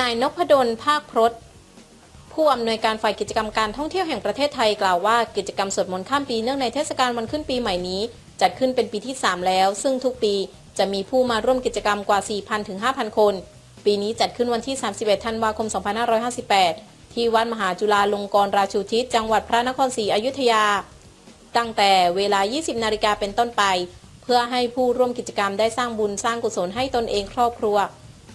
นายนพดล ภาคพรตผู้อำนวยการฝ่ายกิจกรรมการท่องเที่ยวแห่งประเทศไทยกล่าวว่ากิจกรรมสวดมนต์ข้ามปีเนื่องในเทศกาลวันขึ้นปีใหม่นี้ จัดขึ้นเป็นปีที่ 3 แล้ว ซึ่งทุกปีจะมีผู้มาร่วมกิจกรรมกว่า 4,000 ถึง 5,000 คน ปีนี้จัดขึ้นวันที่ 31 ธันวาคม 2558 ที่วัดมหาจุฬาลงกรณราชูทิศจังหวัดพระนครศรีอยุธยา ตั้งแต่เวลา 20 นาฬิกาเป็นต้นไป เพื่อให้ผู้ร่วมกิจกรรมได้สร้างบุญสร้างกุศลให้ตนเองครอบครัว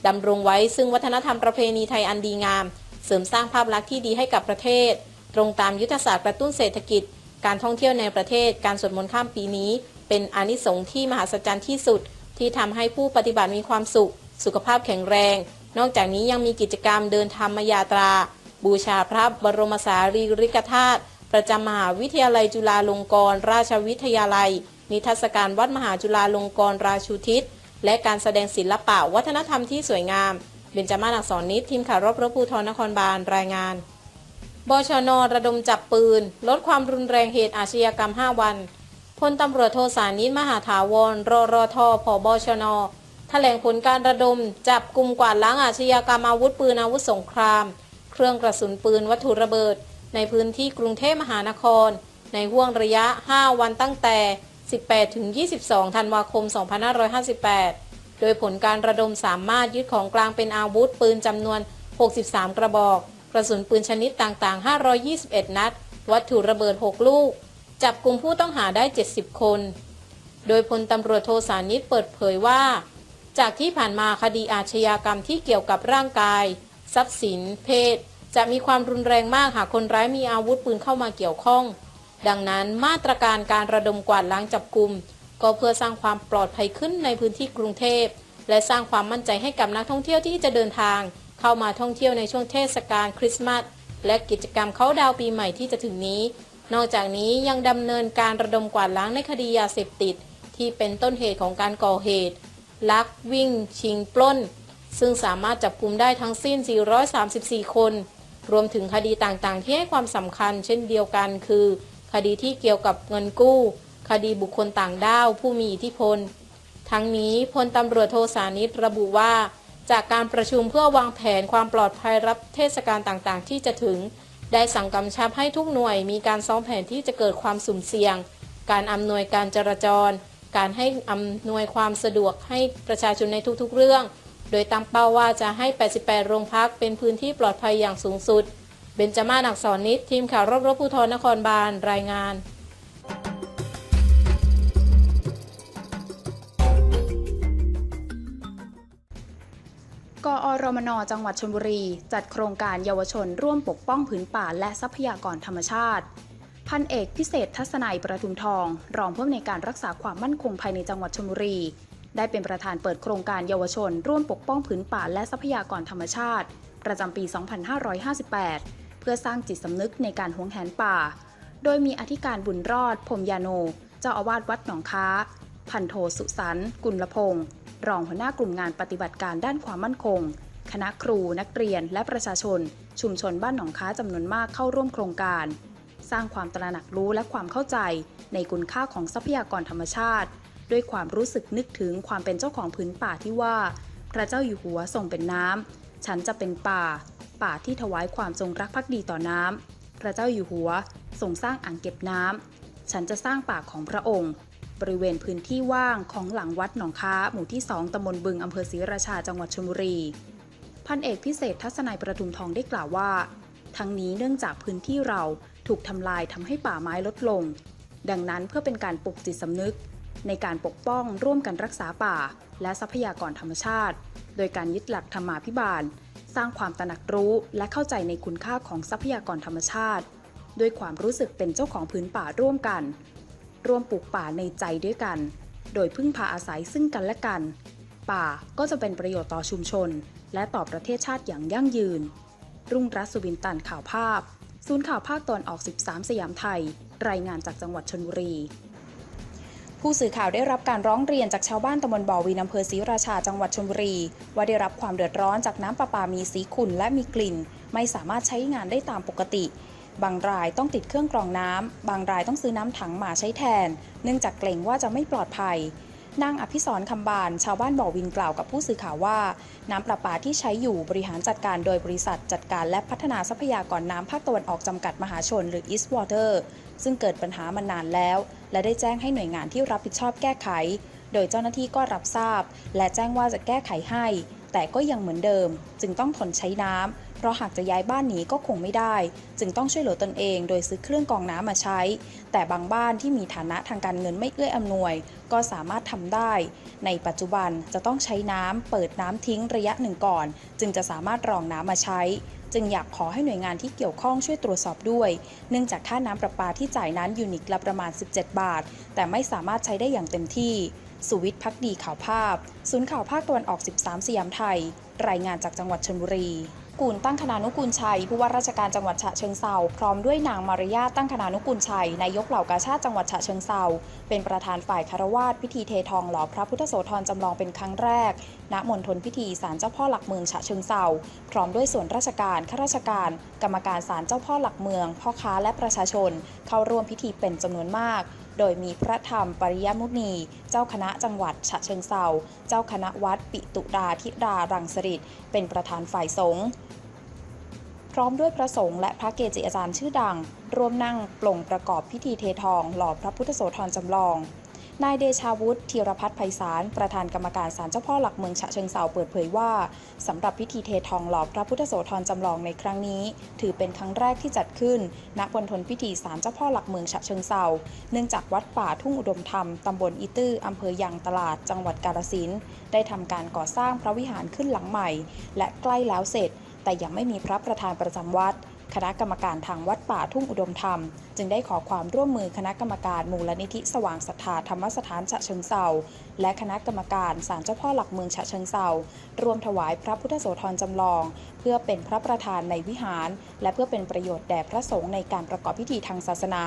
ดำรงไว้ซึ่งวัฒนธรรมประเพณีไทยอันดีงาม เสริมสร้างภาพลักษณ์ที่ดีให้กับประเทศ ตรงตามยุทธศาสตร์กระตุ้นเศรษฐกิจ การท่องเที่ยวในประเทศ การสวดมนต์ข้ามปีนี้ เป็นอนิสงส์ที่มหัศจรรย์ที่สุด ที่ทำให้ผู้ปฏิบัติมีความสุข สุขภาพแข็งแรง นอกจากนี้ยังมีกิจกรรมเดินธรรมยาตรา บูชาพระบรมสารีริกธาตุประจำมหาวิทยาลัยจุฬาลงกรณราชวิทยาลัย นิทรรศการวัดมหาจุฬาลงกรณราชูทิศ และการแสดงศิลปะวัฒนธรรมที่สวยงาม เบญจมาศอักษรนิดทีมข่าวรบรบภูธรนครบาลรายงาน บชนระดมจับปืน ลดความรุนแรงเหตุอาชญากรรม 5 วัน พลตำรวจโทสานิตมหาถาวรรอรอทอผบชนแถลงผลการระดม จับกลุ่มกวาดล้างอาชญากรรมอาวุธปืนอาวุธสงคราม เครื่องกระสุนปืนวัตถุระเบิด ในพื้นที่กรุงเทพมหานคร ในห่วงระยะ 5 วันตั้งแต่ 18 ถึง 22 ธันวาคม 2558 โดยผลการระดมสามารถยึดของกลางเป็นอาวุธปืนจำนวน 63 กระบอก กระสุนปืนชนิดต่างๆ 521 นัด วัตถุระเบิด 6 ลูก จับกลุ่มผู้ต้องหาได้ 70 คน โดยพลตำรวจโทสานิตเปิดเผยว่า จากที่ผ่านมาคดีอาชญากรรมที่เกี่ยวกับร่างกาย ทรัพย์สิน เพศ จะมีความรุนแรงมากหากคนร้ายมีอาวุธปืนเข้ามาเกี่ยวข้อง ดังนั้นมาตรการการระดมกวาดล้างจับกลุ่มก็เพื่อสร้างความปลอดภัยขึ้นในพื้นที่กรุงเทพ และสร้างความมั่นใจให้กับนักท่องเที่ยวที่จะเดินทาง เข้ามาท่องเที่ยวในช่วงเทศกาลคริสต์มาสและกิจกรรมเขาดาวปีใหม่ที่จะถึงนี้ นอกจากนี้ยังดำเนินการระดมกวาดล้างในคดียาเสพติด ที่เป็นต้นเหตุของการก่อเหตุ ลักวิ่ง ชิงปล้น ซึ่งสามารถจับกลุ่มได้ทั้งสิ้น 434 คน รวมถึงคดีต่างๆ ที่ให้ความสำคัญเช่นเดียวกัน คือ คดีที่เกี่ยวกับเงินกู้ คดีบุคคลต่างด้าว ผู้มีอิทธิพล ทั้งนี้พลตำรวจโทสานิตระบุว่า จากการประชุมเพื่อวางแผนความปลอดภัยรับเทศกาลต่างๆ ที่จะถึง ได้สั่งกำชับให้ทุกหน่วยมีการซ้อมแผนที่จะเกิดความสุ่มเสี่ยง การอำนวยการจราจร การให้อำนวยความสะดวกให้ประชาชนในทุกๆ เรื่อง โดยตั้งเป้าว่าจะให้ 88 โรงพักเป็นพื้นที่ปลอดภัยอย่างสูงสุด เบญจมาศอักษรนิดทีมข่าวรบรบภูธรนครบาลรายงานกอรมนจังหวัดชลบุรี จัดโครงการเยาวชนร่วมปกป้องผืนป่าและทรัพยากรธรรมชาติ พันเอกพิเศษทัศนัยประทุมทอง รองผู้อำนวยการรักษาความมั่นคงภายในจังหวัดชลบุรี ได้เป็นประธานเปิดโครงการเยาวชน ร่วมปกป้องผืนป่าและทรัพยากรธรรมชาติ ประจำปี 2558 เพื่อสร้างจิตสำนึกในการหวงแหนป่า โดยมีอธิการบุญรอดพรมยาโน เจ้าอาวาสวัดหนองค้า พันโทสุสันต์กุลพงศ์รองหัวหน้ากลุ่มงานปฏิบัติการด้านความมั่นคง คณะครูนักเรียนและประชาชน ชุมชนบ้านหนองค้าจำนวนมากเข้าร่วมโครงการ สร้างความตระหนักรู้และความเข้าใจในคุณค่าของทรัพยากรธรรมชาติ ด้วยความรู้สึกนึกถึงความเป็นเจ้าของผืนป่าที่ว่า พระเจ้าอยู่หัวทรงเป็นน้ำฉันจะเป็นป่า ป่าที่ถวายความจงรักภักดีต่อน้ำ พระเจ้าอยู่หัวทรงสร้างอ่างเก็บน้ำ ฉันจะสร้างป่าของพระองค์ บริเวณพื้นที่ว่างของหลังวัดหนองค้า หมู่ที่2ตำบลบึงอำเภอศรีราชาจังหวัดชลบุรี พันเอกพิเศษทัศนัยประทุมทองได้กล่าวว่า ทั้งนี้เนื่องจากพื้นที่เราถูกทำลายทำให้ป่าไม้ลดลง ดังนั้นเพื่อเป็นการปลุกจิตสำนึก ในการปกป้องร่วมกันรักษาป่า และทรัพยากรธรรมชาติ โดยการยึดหลักธรรมาภิบาล สร้างความตระหนักรู้และเข้าใจในคุณค่าของทรัพยากรธรรมชาติ ด้วยความรู้สึกเป็นเจ้าของพื้นป่าร่วมกัน ร่วมปลูกป่าในใจด้วยกัน โดยพึ่งพาอาศัยซึ่งกันและกัน ป่าก็จะเป็นประโยชน์ต่อชุมชน และต่อประเทศชาติอย่างยั่งยืน รุ่งรัตสุวินตันข่าวภาพ ศูนย์ข่าวภาคตอนออก 13 สยามไทย รายงานจากจังหวัดชลบุรี ผู้สื่อข่าวได้รับการร้องเรียนจากชาวบ้านตำบลบ่อวินอำเภอศรีราชาจังหวัดชลบุรี ว่าได้รับความเดือดร้อนจากน้ำประปามีสีขุ่นและมีกลิ่น ไม่สามารถใช้งานได้ตามปกติ บางรายต้องติดเครื่องกรองน้ำ บางรายต้องซื้อน้ำถังมาใช้แทน เนื่องจากเกรงว่าจะไม่ปลอดภัยนางอภิสรคำบาน ชาวบ้านบ่อวินกล่าวกับผู้สื่อข่าวว่า น้ำประปาที่ใช้อยู่บริหารจัดการโดยบริษัทจัดการและพัฒนาทรัพยากรน้ำภาคตะวันออกจำกัดมหาชนหรือ East Water ซึ่งเกิดปัญหามานานแล้ว และได้แจ้งให้หน่วยงานที่รับผิดชอบแก้ไข โดยเจ้าหน้าที่ก็รับทราบ และแจ้งว่าจะแก้ไขให้ แต่ก็ยังเหมือนเดิม จึงต้องทนใช้น้ำเพราะหากจะย้ายบ้านหนีก็คงไม่ได้ จึงต้องช่วยเหลือตนเองโดยซื้อเครื่องกรองน้ำมาใช้ แต่บางบ้านที่มีฐานะทางการเงินไม่เอื้ออำนวย ก็สามารถทำได้ ในปัจจุบันจะต้องใช้น้ำเปิดน้ำทิ้งระยะหนึ่งก่อน จึงจะสามารถรองน้ำมาใช้ จึงอยากขอให้หน่วยงานที่เกี่ยวข้องช่วยตรวจสอบด้วย เนื่องจากค่าน้ำประปาที่จ่ายนั้นยูนิตละประมาณ 17 บาท แต่ไม่สามารถใช้ได้อย่างเต็มที่ สุวิทย์พักดีข่าวภาพ ศูนย์ข่าวภาคตะวันออก 13 สยามไทย รายงานจากจังหวัดชลบุรีกูลตั้งคณานุกูลชัย ผู้ว่าราชการจังหวัดฉะเชิงเซาพร้อมด้วยนางมารยาตั้งคณานุกูลชัยนายกเหล่ากาชาติจังหวัดฉะเชิงเซาเป็นประธานฝ่ายคารวาสพิธีเททองหล่อพระพุทธโสธรจำลองเป็นครั้งแรก ณมณฑลพิธีศาลเจ้าพ่อหลักเมืองฉะเชิงเซาพร้อมด้วยส่วนราชการข้าราชการ กรรมการศาลเจ้าพ่อหลักเมือง พ่อค้าและประชาชน เข้าร่วมพิธีเป็นจำนวนมาก โดยมีพระธรรมปริยมุนี เจ้าคณะจังหวัดฉะเชิงเซาเจ้าคณะวัดปิตุดาธิดารังสฤษเป็นประธานฝ่ายสงฆ์พร้อมด้วยพระสงฆ์และพระเกจิอาจารย์ชื่อดัง ร่วมนั่งปลงประกอบพิธีเททอง หล่อพระพุทธโสธรจำลอง นายเดชาวุฒิธีรพัฒน์ไพศาล ประธานกรรมการศาลเจ้าพ่อหลักเมืองฉะเชิงเซาเปิดเผยว่าสำหรับพิธีเททองหล่อพระพุทธโสธรจำลองในครั้งนี้ ถือเป็นครั้งแรกที่จัดขึ้นณบนทนพิธีศาลเจ้าพ่อหลักเมืองฉะเชิงเซาเนื่องจากวัดป่าทุ่งอุดมธรรมตำบลอีตื้ออำเภอยางตลาด จังหวัดกาฬสินธุ์ได้ทำการก่อสร้างพระวิหารขึ้นหลังใหม่ และใกล้แล้วเสร็จ แต่ยังไม่มีพระประธานประจำวัด คณะกรรมการทางวัดป่าทุ่งอุดมธรรม จึงได้ขอความร่วมมือคณะกรรมการมูลนิธิสว่างศรัทธาธรรมสถานฉะเชิงเซาและคณะกรรมการศาลเจ้าพ่อหลักเมืองฉะเชิงเซารวมถวายพระพุทธโสธรจำลอง เพื่อเป็นพระประธานในวิหาร และเพื่อเป็นประโยชน์แด่พระสงฆ์ในการประกอบพิธีทางศาสนา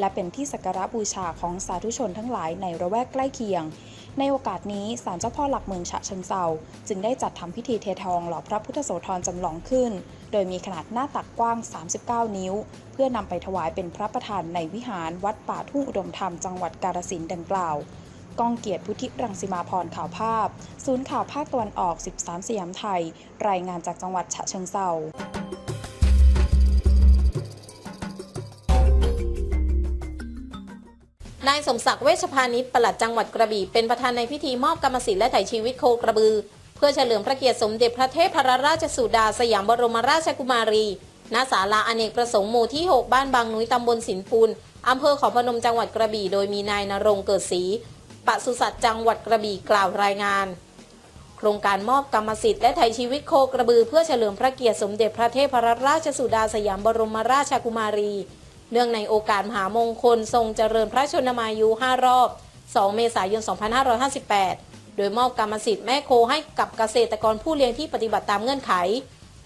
และเป็นที่สักการะบูชาของสาธุชนทั้งหลายในระแวกใกล้เคียง ในโอกาสนี้ศาลเจ้าพ่อหลักเมืองฉะเชิงเซาจึงได้จัดทำพิธีเททองหล่อพระพุทธโสธรจำลองขึ้น โดยมีขนาดหน้าตักกว้าง 39 นิ้ว เพื่อนำไปถวายเป็นพระประธานในวิหารวัดป่าทุ่งอุดมธรรมจังหวัดกาฬสินธุ์ดังกล่าวก้องเกียรติพุทธิรังสิมาพรข่าวภาพ ศูนย์ข่าวภาคตะวันออก 13 สยามไทย รายงานจากจังหวัดฉะเชิงเซา นายสมศักดิ์เวชพานิชปลัดจังหวัดกระบี่เป็นประธานในพิธีมอบกรรมสิทธิ์และไถ่ชีวิตโคกระบือ เพื่อเฉลิมพระเกียรติสมเด็จพระเทพรราชสุดาสยามบรมราชกุมารีณศาลาอเนกประสงค์หมู่ที่ 6 บ้านบางนุ้ยตำบลสินปูนอำเภอเขาพนมจังหวัดกระบี่ โดยมีนายนรงเกิดศรีปศุสัตว์จังหวัดกระบี่กล่าวรายงาน โครงการมอบกรรมสิทธิ์และไถ่ชีวิตโคกระบือ เพื่อเฉลิมพระเกียรติสมเด็จพระเทพรราชสุดาสยามบรมราชกุมารี เนื่องในโอกาสมหามงคล ทรงเจริญพระชนมายุ 5 รอบ 2 เมษายน 2558 โดยมอบกรรมสิทธิ์แม่โคให้กับเกษตรกรผู้เลี้ยงที่ปฏิบัติตามเงื่อนไข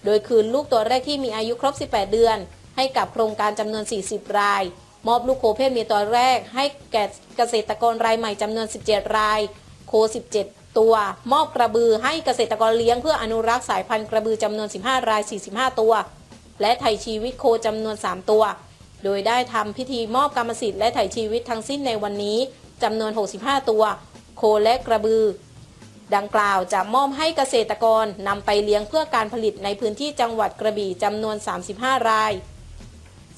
โดยคืนลูกตัวแรกที่มีอายุครบ 18 เดือน ให้กับโครงการจำนวน 40 ราย มอบลูกโคเพศเมียตัวแรก ให้แก่เกษตรกรรายใหม่จำนวน 17 ราย โค 17 ตัว มอบกระบือให้เกษตรกรเลี้ยงเพื่ออนุรักษ์สายพันธุ์กระบือจำนวน 15 ราย 45 ตัว และไถ่ชีวิตโคจำนวน 3 ตัว โดยได้ทำพิธีมอบกรรมสิทธิ์และไถ่ชีวิตทั้งสิ้นในวันนี้จำนวน 65 ตัว โคและกระบือ ดังกล่าวจะมอบให้เกษตรกรนำไปเลี้ยงเพื่อการผลิตในพื้นที่จังหวัดกระบี่จำนวน 35 ราย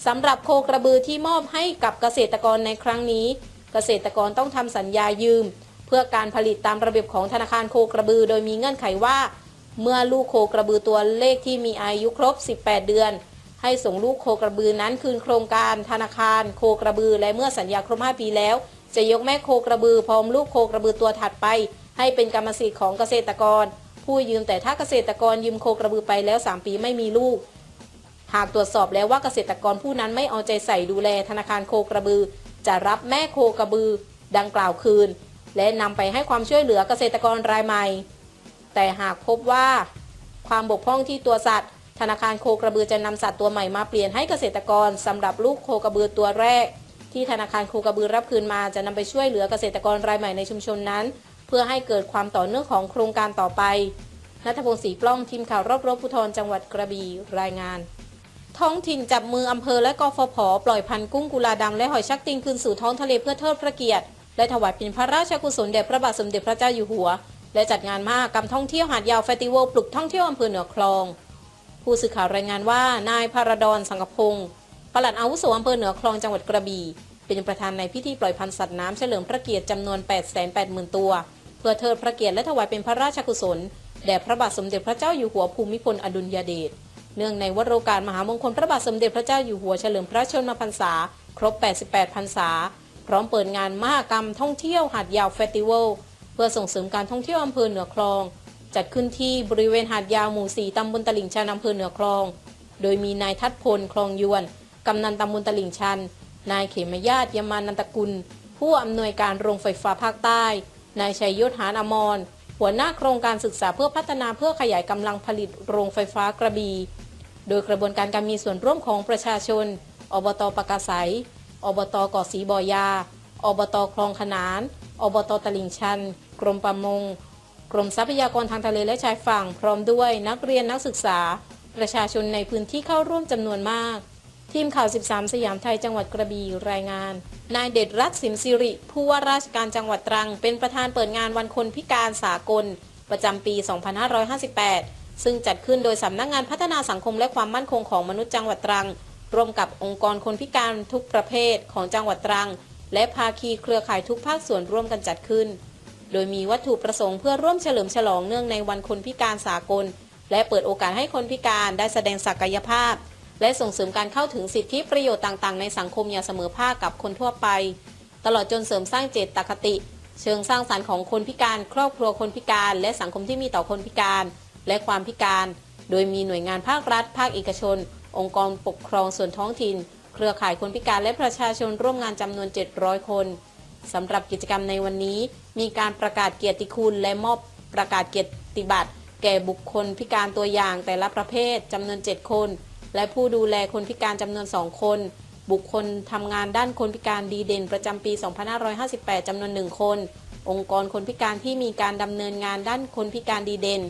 สำหรับโคกระบือที่มอบให้กับเกษตรกรในครั้งนี้ เกษตรกรต้องทำสัญญายืม เพื่อการผลิตตามระเบียบของธนาคารโคกระบือ โดยมีเงื่อนไขว่า เมื่อลูกโคกระบือตัวเลขที่มีอายุครบ 18 เดือน ให้ส่งลูกโคกระบือนั้นคืนโครงการธนาคารโคกระบือ และเมื่อสัญญาครบ 5 ปีแล้ว จะยกแม่โคกระบือพร้อมลูกโคกระบือตัวถัดไป ให้เป็นกรรมสิทธิ์ของเกษตรกร ผู้ยืมแต่ถ้าเกษตรกรยืมโคกระบือไปแล้ว 3 ปีไม่มีลูก หากตรวจสอบแล้วว่าเกษตรกรผู้นั้นไม่เอาใจใส่ดูแลธนาคารโคกระบือ จะรับแม่โคกระบือ ดังกล่าวคืน และนำไปให้ความช่วยเหลือเกษตรกรรายใหม่ แต่หากพบว่า ความบกพร่องที่ตัวสัตว์ ธนาคารโคกระบือจะนำสัตว์ตัวใหม่มาเปลี่ยนให้เกษตรกรสำหรับลูกโคกระบือตัวแรก ที่ธนาคารโคกระบือรับคืนมาจะนำไปช่วยเหลือเกษตรกรรายใหม่ในชุมชนนั้น เพื่อให้เกิดความต่อเนื่องของโครงการต่อไปนัทพงศ์ศรีกล้องทีมข่าวรอบรบภูธรจังหวัดกระบี่รายงาน ท้องถิ่นจับมืออำเภอและกฟผ ปล่อยพันกุ้งกุลาดำและหอยชักติงคืนสู่ท้องทะเลเพื่อเทิดพระเกียรติ และถวายเป็นพระราชกุศลแด่พระบาทสมเด็จพระเจ้าอยู่หัว และจัดงานมหกรรมท่องเที่ยวหาดยาวเฟสติวัลปลุกท่องเที่ยวอำเภอเหนือคลอง ผู้สื่อข่าวรายงานว่านายพารดอนสังกพงศ์ปลัดอาวุโสอำเภอเหนือคลองจังหวัดกระบี่ เป็นประธานในพิธีปล่อยพันธุ์สัตว์น้ำเฉลิมพระเกียรติจำนวน 880,000 ตัว เพื่อเทิดพระเกียรติและถวายเป็นพระราชกุศลแด่พระบาทสมเด็จพระเจ้าอยู่หัวภูมิพลอดุลยเดชเนื่องในวโรกาสมหามงคลพระบาทสมเด็จพระเจ้าอยู่หัวเฉลิมพระชนมพรรษา ครบ 88 พรรษา พร้อมเปิดงานมหกรรมท่องเที่ยวหาดยาวเฟสติวัลเพื่อส่งเสริมการท่องเที่ยวอำเภอเหนือคลอง จัดขึ้นที่บริเวณหาดยาวหมู่สีตำบลตลิ่งชันอำเภอเหนือคลอง โดยมีนายทัดพลคลองยวน กำนันตำบลตลิ่งชัน นายเขมยาตยมานันตกุล ผู้อำนวยการโรงไฟฟ้าภาคใต้ นายชัยยศหานอมร หัวหน้าโครงการศึกษาเพื่อพัฒนาเพื่อขยายกำลังผลิตโรงไฟฟ้ากระบี่ โดยกระบวนการการมีส่วนร่วมของประชาชน อบตปากกาไสยอบตเกาะสีบอยา อบตคลองขนาน อบตตลิ่งชัน กรมประมง กรมทรัพยากรทางทะเลและชายฝั่ง พร้อมด้วยนักเรียนนักศึกษา ประชาชนในพื้นที่เข้าร่วมจำนวนมาก ทีมข่าว 13 สยามไทยจังหวัดกระบี่รายงาน นายเดชรัตน์สิมสิริ ผู้ว่าราชการจังหวัดตรัง เป็นประธานเปิดงานวันคนพิการสากล ประจำปี 2558 ซึ่งจัดขึ้นโดยสำนักงานพัฒนาสังคมและความมั่นคงของมนุษย์จังหวัดตรังร่วมกับองค์กรคนพิการทุกประเภทของจังหวัดตรัง และภาคีเครือข่ายทุกภาคส่วนร่วมกันจัดขึ้น โดยมีวัตถุประสงค์เพื่อร่วมเฉลิมฉลองเนื่องในวันคนพิการสากล และเปิดโอกาสให้คนพิการได้แสดงศักยภาพ และส่งเสริมการเข้าถึงสิทธิประโยชน์ต่างๆ ในสังคมอย่างเสมอภาคกับคนทั่วไป ตลอดจนเสริมสร้างเจตคติ เชิงสร้างสรรค์ของคนพิการ ครอบครัวคนพิการ และสังคมที่มีต่อคนพิการ และความพิการ โดยมีหน่วยงานภาครัฐ ภาคเอกชน องค์กรปกครองส่วนท้องถิ่น เครือข่ายคนพิการและประชาชนร่วมงานจำนวน 700 คน สำหรับกิจกรรมในวันนี้ มีการประกาศเกียรติคุณ และมอบประกาศเกียรติบัตร แก่บุคคลพิการตัวอย่างแต่ละประเภทจำนวน 7 คน และผู้ดูแลคนพิการจำนวน 2 คน บุคคลทำงานด้านคนพิการดีเด่นประจำปี 2558จำนวน 1 คน องค์กรคนพิการที่มีการดำเนินงานด้านคนพิการดีเด่น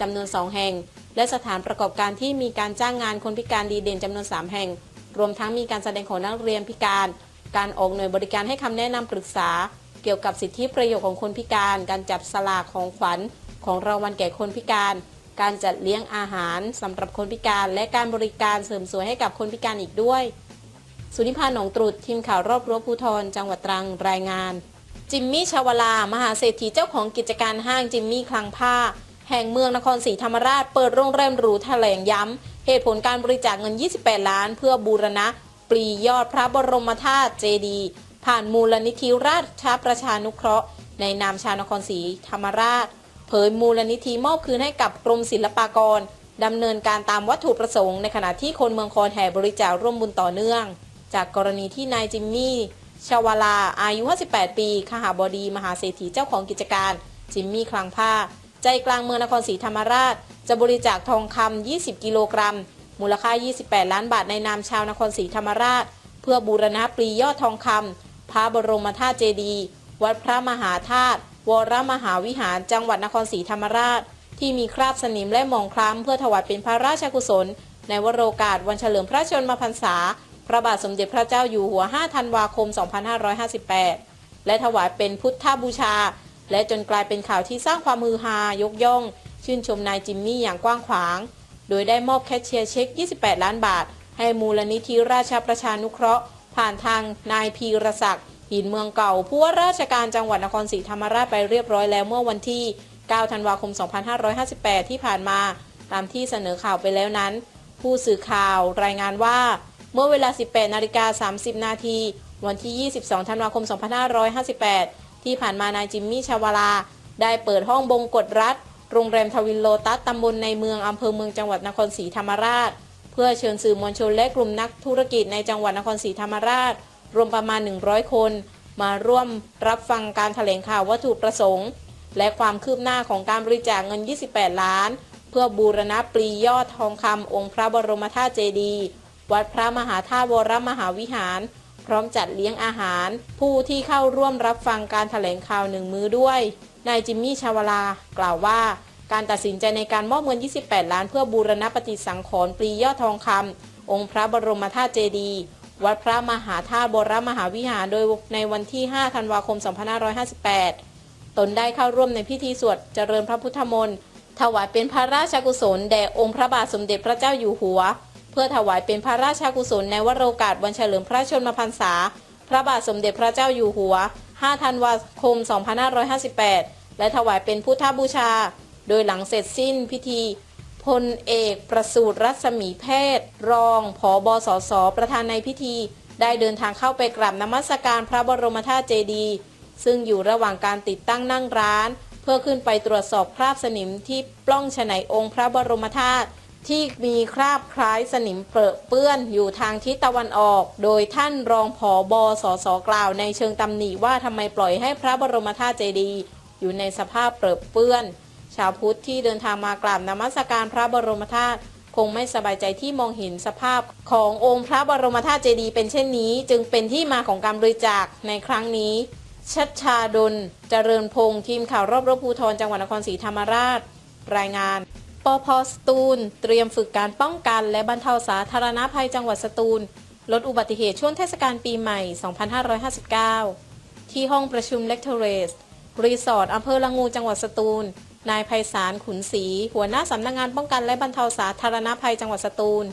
จำนวน 2 แห่ง และสถานประกอบการที่มีการจ้างงานคนพิการดีเด่นจำนวน 3 แห่ง รวมทั้งมีการแสดงของนักเรียนพิการ การออกหน่วยบริการให้คำแนะนำปรึกษา เกี่ยวกับสิทธิประโยชน์ของคนพิการ การจับสลากของขวัญ ของรางวัลแก่คนพิการ การจัดเลี้ยงอาหารสำหรับคนพิการ และการบริการเสริมสวยให้กับคนพิการอีกด้วย สุนิพาหนองตรุษทีมข่าวรอบรั้วภูทรจังหวัดตรังรายงาน จิมมี่ชาวลา มหาเศรษฐีเจ้าของกิจการห้างจิมมี่คลังผ้า แห่งเมืองนครศรีธรรมราชเปิดโรงแรมหรูแถลงย้ำเหตุผลการบริจาคเงิน 28 ล้าน เพื่อบูรณะ รียอดพระบรมธาตุเจดีย์ผ่านมูลนิธิราชประชานุเคราะห์ ในนามชาวนครศรีธรรมราช เผยมูลนิธิมอบคืนให้กับกรมศิลปากรดำเนินการตามวัตถุประสงค์ในขณะที่คนเมืองคอนแห่บริจาคร่วมบุญต่อเนื่อง จากกรณีที่นายจิมมี่ชาวลาอายุ 58 ปีขหาบดีมหาเศรษฐีเจ้าของกิจการ จิมมี่คลังผ้า ใจกลางเมืองนครศรีธรรมราช จะบริจาคทองคำ 20 กิโลกรัม มูลค่า 28 ล้านบาทในนามชาวนครศรีธรรมราช เพื่อบูรณะปรียอดทองคำพระบรมธาตุเจดีย์วัดพระมหาธาตุวรมหาวิหารจังหวัดนครศรีธรรมราช ที่มีคราบสนิมและหมองคล้ำเพื่อถวายเป็นพระราชกุศล ในวโรกาสวันเฉลิมพระชนมพรรษา พระบาทสมเด็จพระเจ้าอยู่หัว 5 ธันวาคม 2558 และถวายเป็นพุทธบูชา และจนกลายเป็นข่าวที่สร้างความมือฮายกย่อง ชื่นชมนายจิมมี่อย่างกว้างขวาง โดยได้มอบแคชเชียร์เช็ค 28 ล้านบาท ให้มูลนิธิราชประชานุเคราะห์ ผ่านทางนายพีรศักดิ์หินเมืองเก่า ผู้ว่าราชการจังหวัดนครศรีธรรมราชไปเรียบร้อยแล้วเมื่อวันที่ 9 ธันวาคม 2558 ที่ผ่านมา ตามที่เสนอข่าวไปแล้วนั้น ผู้สื่อข่าวรายงานว่า เมื่อเวลา 18 นาฬิกา 30 นาทีวันที่ 22 ธันวาคม 2558 ที่ผ่านมานายจิมมี่ชาวลา ได้เปิดห้องบงกฎรัฐ โรงแรมทวินโลตัสตำบลในเมืองอำเภอเมืองจังหวัดนครศรีธรรมราช เพื่อเชิญสื่อมวลชนและกลุ่มนักธุรกิจในจังหวัดนครศรีธรรมราช รวมประมาณ 100 คน มาร่วมรับฟังการถแถลงข่าววัตถุประสงค์ และความคืบหน้าของการบริจาคเงิน 28 ล้าน เพื่อบูรณะปรียอดทองคำองค์พระบรมธาตุเจดีย์วัดพระมหาธาตุวรมหาวิหาร พร้อมจัดเลี้ยงอาหาร ผู้ที่เข้าร่วมรับฟังการถแถลงข่าวหนึ่งมือด้วย นายจิมมี่ชาวลากล่าวว่า การตัดสินใจในการมอบเงิน 28 ล้านเพื่อบูรณะปฏิสังขรณ์ปรียอดทองคำองค์พระบรมธาตุเจดีย์วัดพระมหาธาตุบรมหาวิหารโดยในวันที่ 5 ธันวาคม 2558 ตนได้เข้าร่วมในพิธีสวดเจริญพระพุทธมนต์ถวายเป็นพระราชกุศลแด่องค์พระบาทสมเด็จพระเจ้าอยู่หัว เพื่อถวายเป็นพระราชกุศลในวโรกาสวันเฉลิมพระชนมพรรษา พระบาทสมเด็จพระเจ้าอยู่หัว 5ธันวาคม 2558 และถวายเป็นพุทธบูชา โดยหลังเสร็จสิ้นพิธีพลเอกประสูตรรัศมีแพทย์ รองผอบสสประธานในพิธี ได้เดินทางเข้าไปกราบนมัสการพระบรมธาตุเจดีย์ซึ่งอยู่ระหว่างการติดตั้งนั่งร้าน เพื่อขึ้นไปตรวจสอบคราบสนิมที่ปล้องฉนัยองค์พระบรมธาตุ ที่มีคราบคล้ายสนิมเปรอะเปื้อนอยู่ทางทิศตะวันออก โดยท่านรองผอบสสกล่าวในเชิงตำหนิว่าทำไมปล่อยให้พระบรมธาตุเจดีย์อยู่ในสภาพเปรอะเปื้อน ชาวพุทธที่เดินทางมากราบนมัสการพระบรมธาตุคงไม่สบายใจที่มองเห็นสภาพขององค์พระบรมธาตุเจดีย์เป็นเช่นนี้ จึงเป็นที่มาของการบริจาคในครั้งนี้ ชัดชาดลเจริญพงศ์ทีมข่าวรอบรบภูธรจังหวัดนครศรีธรรมราช รายงาน ปพสตูล เตรียมฝึกการป้องกัน และบรรเทาสาธารณภัยจังหวัดสตูล ลดอุบัติเหตุช่วงเทศกาลปีใหม่ 2559 ที่ห้องประชุมเล c เทเรส รีสอร์ทอำเภอละงูจังหวัดสตูล นายไพศาลขุนศรีหัวหน้าสำนักงงานป้องกันและบรรเทาสาธารณภัยจังหวัดสตูล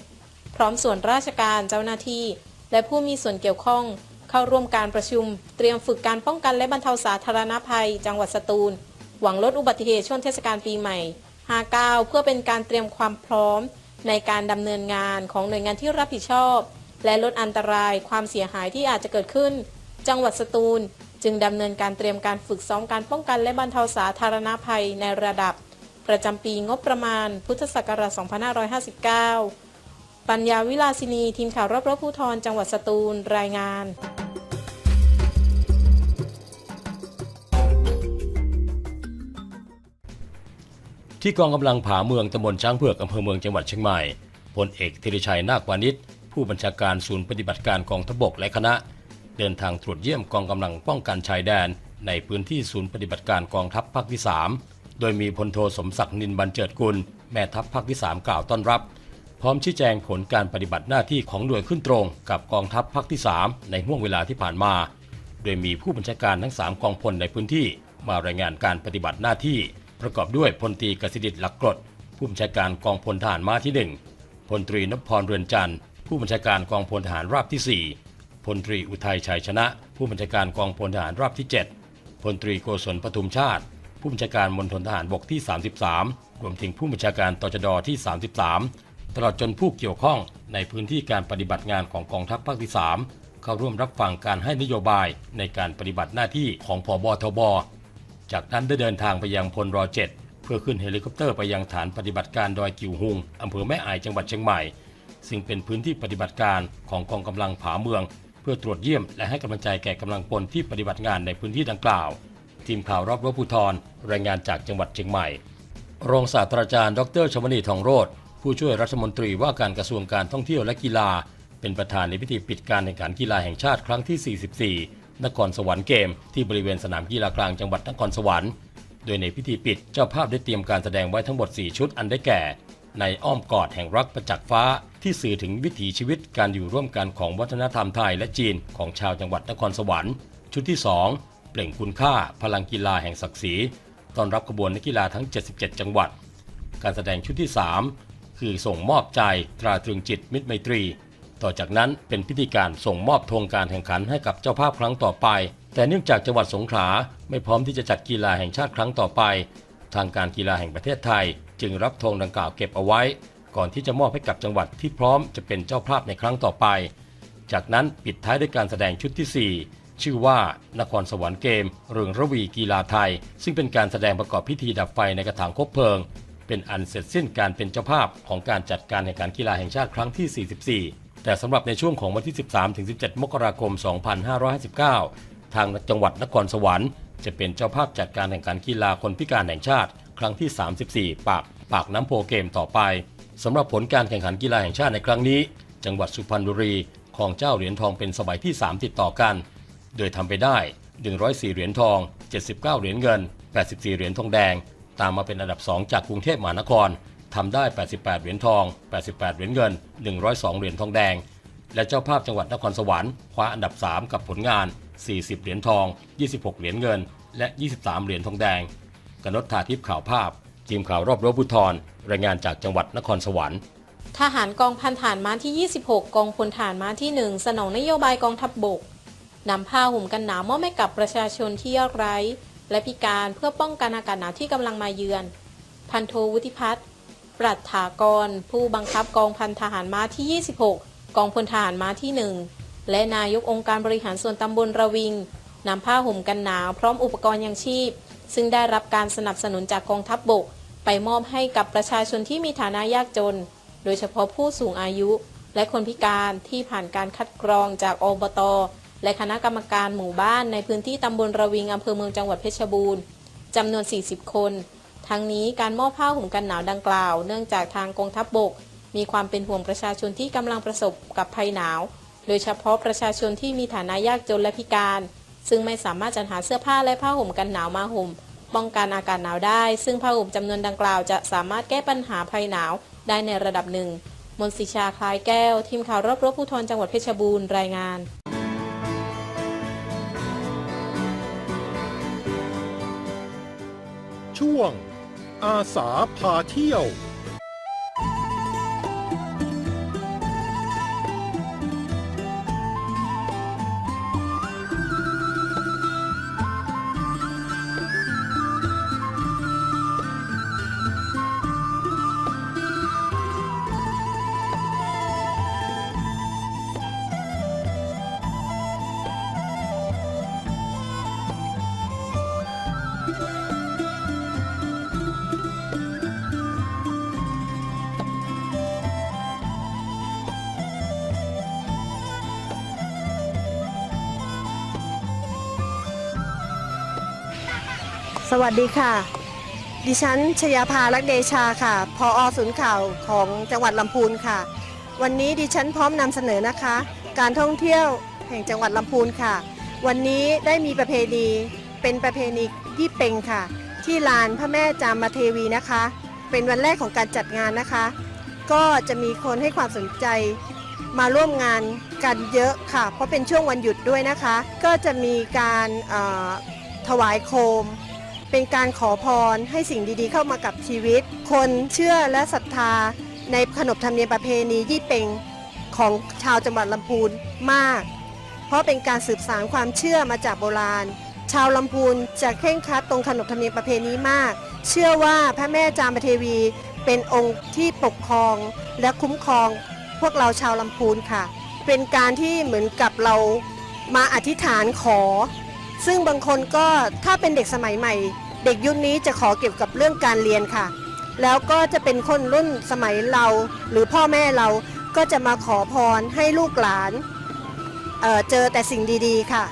พร้อมส่วนราชการเจ้าหน้าที่ และผู้มีส่วนเกี่ยวข้อง เข้าร่วมการประชุม เตรียมฝึกการป้องกันและบรรเทาสาธารณภัย จังหวัดสตูล หวังลดอุบัติเหตุช่วงเทศกาลปีใหม่ 59 เพื่อเป็นการเตรียมความพร้อม ในการดำเนินงานของหน่วยงานที่รับผิดชอบ และลดอันตรายความเสียหายที่อาจจะเกิดขึ้น จังหวัดสตูล จึงดำเนินการเตรียมการฝึกซ้อมการป้องกันและบรรเทาสาธารณภัยในระดับ ประจำปีงบประมาณ พุทธศักราช 2559 ปัญญาวิลาสินีทีมข่าวรอบรบภูธรจังหวัดสตูลรายงาน ที่กองกำลังผาเมืองตำบลช้างเผือกอำเภอเมืองจังหวัดเชียงใหม่พลเอกธีรชัยนาควานิชผู้บัญชาการศูนย์ปฏิบัติการกองทบกและคณะ เดินทางตรวจเยี่ยมกองกำลังป้องกันชายแดน ในพื้นที่ศูนย์ปฏิบัติการกองทัพภาคที่ 3 โดยมีพลโทสมศักดิ์นินบันเจิดกุล แม่ทัพภาคที่ 3 กล่าวต้อนรับ พร้อมชี้แจงผลการปฏิบัติหน้าที่ของหน่วยขึ้นตรง กับกองทัพภาคที่ 3 ในห่วงเวลาที่ผ่านมา โดยมีผู้บัญชาการทั้ง 3 กองพลในพื้นที่ มารายงานการปฏิบัติหน้าที่ ประกอบด้วยพลตรีกสิดิตหลักกรดผู้บัญชาการกองพลทหารม้าที่ 1พลตรีนพพรเรือนจันทร์ผู้บัญชาการกองพลทหารราบที่ 4พลตรีอุทัยชัยชนะ ผู้บัญชาการกองพลทหารราบที่ 7พลตรีโกศลปทุมชาติ ผู้บัญชาการมณฑลทหารบกที่ 33 รวมถึงผู้บัญชาการตจดที่ 33 ตลอดจนผู้เกี่ยวข้องในพื้นที่การปฏิบัติงานของกองทัพภาคที่ 3 เข้าร่วมรับฟังการให้นโยบายในการปฏิบัติหน้าที่ของพบทบ จากนั้นได้เดินทางไปยังพลร7เพื่อขึ้นเฮลิคอปเตอร์ไปยังฐานปฏิบัติการดอยกิวหุงอำเภอแม่อายจังหวัดเชียงใหม่ ซึ่งเป็นพื้นที่ปฏิบัติการของกองกำลังผาเมือง เพื่อตรวจเยี่ยมและให้กำลังใจแก่กำลังพลที่ปฏิบัติงานในพื้นที่ดังกล่าว ทีมข่าวรอบรบภูธรรายงานจากจังหวัดเชียงใหม่ รองศาสตราจารย์ ดรชมณีทองโรธผู้ช่วยรัฐมนตรีว่าการกระทรวงการท่องเที่ยวและกีฬา เป็นประธานในพิธีปิดการแข่งขันกีฬาแห่งชาติครั้งที่ 44 นครสวรรค์เกม ที่บริเวณสนามกีฬากลางจังหวัดนครสวรรค์ โดยในพิธีปิดเจ้าภาพได้เตรียมการแสดงไว้ทั้งหมด 4 ชุดอันได้แก่ ในอ้อมกอดแห่งรักประจักษ์ฟ้า ที่สื่อถึงวิถีชีวิตการอยู่ร่วมกันของวัฒนธรรมไทยและจีนของชาวจังหวัดนครสวรรค์ ชุดที่ 2 เปล่งคุณค่า พลังกีฬาแห่งศักดิ์ศรีต้อนรับขบวนนักกีฬาทั้ง 77 จังหวัด การแสดงชุดที่ 3 คือส่งมอบใจตราตรึงจิตมิตรไมตรี ต่อจากนั้นเป็นพิธีการส่งมอบธงการแข่งขันให้กับเจ้าภาพครั้งต่อไป แต่เนื่องจากจังหวัดสงขลาไม่พร้อมที่จะจัดกีฬาแห่งชาติครั้งต่อไป ทางการกีฬาแห่งประเทศไทย จึงรับธงดังกล่าวเก็บเอาไว้ ก่อนที่จะมอบให้กับจังหวัดที่พร้อมจะเป็นเจ้าภาพในครั้งต่อไป จากนั้นปิดท้ายด้วยการแสดงชุดที่ 4ชื่อว่านครสวรรค์เกมเรืองระวีกีฬาไทย ซึ่งเป็นการแสดงประกอบพิธีดับไฟในกระถางคบเพลิง เป็นอันเสร็จสิ้นการเป็นเจ้าภาพของการจัดการแข่งขันกีฬาแห่งชาติครั้งที่ 44 แต่สำหรับในช่วงของวันที่ 13-17 มกราคม 2559 ทางจังหวัดนครสวรรค์ จะเป็นเจ้าภาพจัดการแข่งขันกีฬาคนพิการแห่งชาติ ครั้งที่ 34 ปาก ปากน้ำโพเกมต่อไปสำหรับผลการแข่งขันกีฬาแห่งชาติในครั้งนี้ จังหวัดสุพรรณบุรีของเจ้าเหรียญทองเป็นสมัยที่ 3 ติดต่อกัน โดยทำไปได้ 104 เหรียญทอง 79 เหรียญเงิน 84 เหรียญทองแดง ตามมาเป็นอันดับ 2 จากกรุงเทพมหานคร ทำได้ 88 เหรียญทอง 88 เหรียญเงิน 102 เหรียญทองแดง และเจ้าภาพจังหวัดนครสวรรค์คว้าอันดับ 3 กับผลงาน 40 เหรียญทอง 26 เหรียญเงิน และ 23 เหรียญทองแดง กนฏฐาทิพย์ข่าวภาพ ทีมข่าวรอบรั้วภูธรรายงานจากจังหวัดนครสวรรค์ทหารกองพันฐานม้าที่ 26 กองพลฐานม้าที่ 1 สนองนโยบายกองทัพบบก นำผ้าห่มกันหนาวมอบให้กับประชาชนที่ยากไร้ และพิการเพื่อป้องกันอากาศหนาวที่กำลังมาเยือน พันโทวุฒิพัฒน์ ปรัฐากร ผู้บังคับกองพันทหารม้าที่ 26 กองพลทหารม้าที่ 1 และนายกองค์การบริหารส่วนตำบลระวิงนำผ้าห่มกันหนาวพร้อมอุปกรณ์ยังชีพ ซึ่งได้รับการสนับสนุนจากกองทัพบบก ไปมอบให้กับประชาชนที่มีฐานะยากจน โดยเฉพาะผู้สูงอายุ และคนพิการที่ผ่านการคัดกรองจากอบต และคณะกรรมการหมู่บ้านในพื้นที่ตำบลระวิงอำเภอเมืองจังหวัดเพชรบูรณ์จำนวน 40 คน ทั้งนี้การมอบผ้าห่มกันหนาวดังกล่าว เนื่องจากทางกองทัพบบก มีความเป็นห่วงประชาชนที่กำลังประสบกับภัยหนาว โดยเฉพาะประชาชนที่มีฐานะยากจนและพิการ ซึ่งไม่สามารถจัดหาเสื้อผ้าและผ้าห่มกันหนาวมาห่มป้องกันอากาศหนาวได้ ซึ่งผ้าห่มจำนวนดังกล่าวจะสามารถแก้ปัญหาภัยหนาวได้ในระดับหนึ่ง มนสิชาคล้ายแก้ว ทีมข่าวรอบรั้วภูธรจังหวัดเพชรบูรณ์รายงานช่วง อาสาพาเที่ยว สวัสดีค่ะ ดิฉันชยาภาลักเดชาค่ะ พออศูนย์ข่าวของจังหวัดลำพูนค่ะ วันนี้ดิฉันพร้อมนำเสนอนะคะ การท่องเที่ยวแห่งจังหวัดลำพูนค่ะ วันนี้ได้มีประเพณีเป็นประเพณียี่เป็งค่ะ ที่ลานพระแม่จามมาเทวีนะคะ เป็นวันแรกของการจัดงานนะคะ ก็จะมีคนให้ความสนใจมาร่วมงานกันเยอะค่ะ เพราะเป็นช่วงวันหยุดด้วยนะคะ ก็จะมีการถวายโคม เป็นการขอพรให้สิ่งดีๆ เข้ามากับชีวิต คนเชื่อและศรัทธาในขนบธรรมเนียมประเพณียี่เป็งของชาวจังหวัดลำพูนมาก เพราะเป็นการสืบสานความเชื่อมาจากโบราณ ชาวลำพูนจะเคร่งครัดตรงขนบธรรมเนียมประเพณีมาก เชื่อว่าพระแม่จามเทวีเป็นองค์ที่ปกครองและคุ้มครองพวกเราชาวลำพูนค่ะ เป็นการที่เหมือนกับเรามาอธิษฐานขอ ซึ่งบางคนก็ถ้าเป็นเด็กสมัยใหม่ เด็กยุคนี้จะขอเกี่ยวกับเรื่องการเรียนค่ะ แล้วก็จะเป็นคนรุ่นสมัยเรา หรือพ่อแม่เราก็จะมาขอพรให้ลูกหลานเเจอแต่สิ่งดีๆค่ะ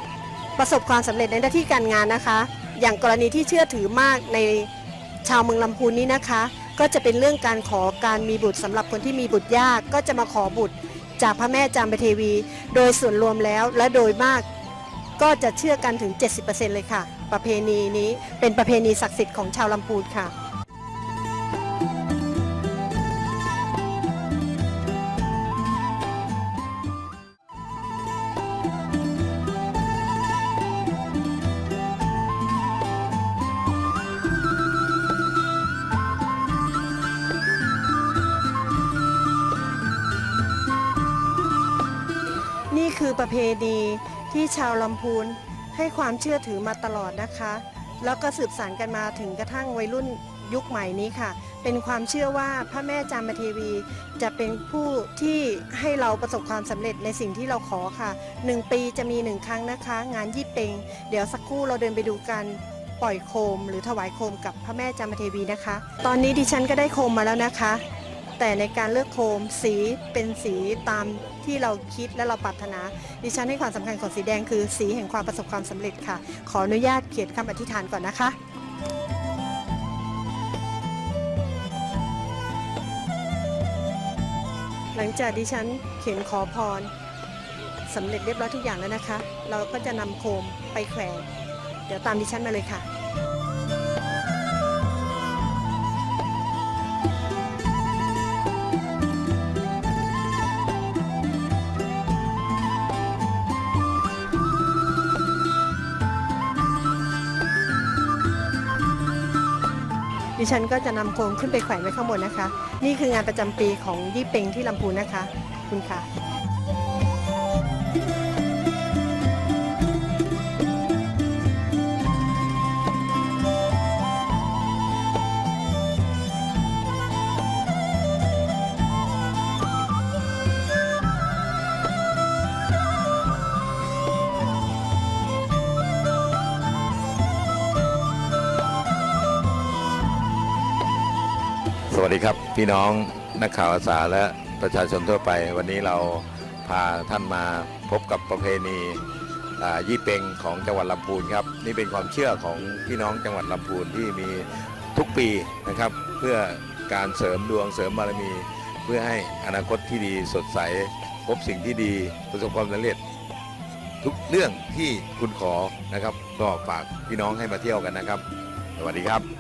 ประสบความสำเร็จในหน้าที่การงานนะคะ อย่างกรณีที่เชื่อถือมากในชาวเมืองลำพูนนี้นะคะ ก็จะเป็นเรื่องการขอการมีบุตรสำหรับคนที่มีบุตรยากก็จะมาขอบุตรจากพระแม่จามเทวี โดยส่วนรวมแล้วและโดยมาก ก็จะเชื่อกันถึง 70%เลยค่ะ ประเพณีนี้เป็นประเพณีศักดิ์สิทธิ์ของชาวลำพูนค่ะ นี่คือประเพณี ที่ชาวลำพูนให้ความเชื่อถือมาตลอดนะคะ แล้วก็สืบสานกันมาถึงกระทั่งวัยรุ่นยุคใหม่นี้ค่ะ เป็นความเชื่อว่าพระแม่จามเทวี จะเป็นผู้ที่ให้เราประสบความสำเร็จในสิ่งที่เราขอค่ะหนึ่งปีจะมีหนึ่งครั้งนะคะ งานยี่เปงเดี๋ยวสักครู่เราเดินไปดูกันปล่อยโคม หรือถวายโคมกับพระแม่จามเทวีนะคะ ตอนนี้ดิฉันก็ได้โคมมาแล้วนะคะ แต่ในการเลือกโคมสีเป็นสีตามที่เราคิดและเราปรารถนา ดิฉันให้ความสำคัญของสีแดงคือสีแห่งความประสบความสำเร็จค่ะ ขออนุญาตเขียนคำอธิษฐานก่อนนะคะหลังจากดิฉันเขียนขอพรสำเร็จเรียบร้อยทุกอย่างแล้วนะคะ เราก็จะนำโคมไปแขวน เดี๋ยวตามดิฉันมาเลยค่ะ ฉันก็จะนำโคมขึ้นไปแขวนไว้ข้างบนนะคะ นี่คืองานประจำปีของยี่เป็งที่ลำพูนนะคะ คุณค่ะ ดีครับพี่น้องนักข่าวอาสาและประชาชนทั่วไป วันนี้เราพาท่านมาพบกับประเพณียี่เป็งของจังหวัดลำพูนครับนี่เป็นความเชื่อของพี่น้องจังหวัดลำพูนที่มีทุกปีนะครับ เพื่อการเสริมดวงเสริมบารมี เพื่อให้อนาคตที่ดีสดใส พบสิ่งที่ดีประสบความสำเร็จ ทุกเรื่องที่คุณขอนะครับก็ฝากพี่น้องให้มาเที่ยวกันนะครับ สวัสดีครับ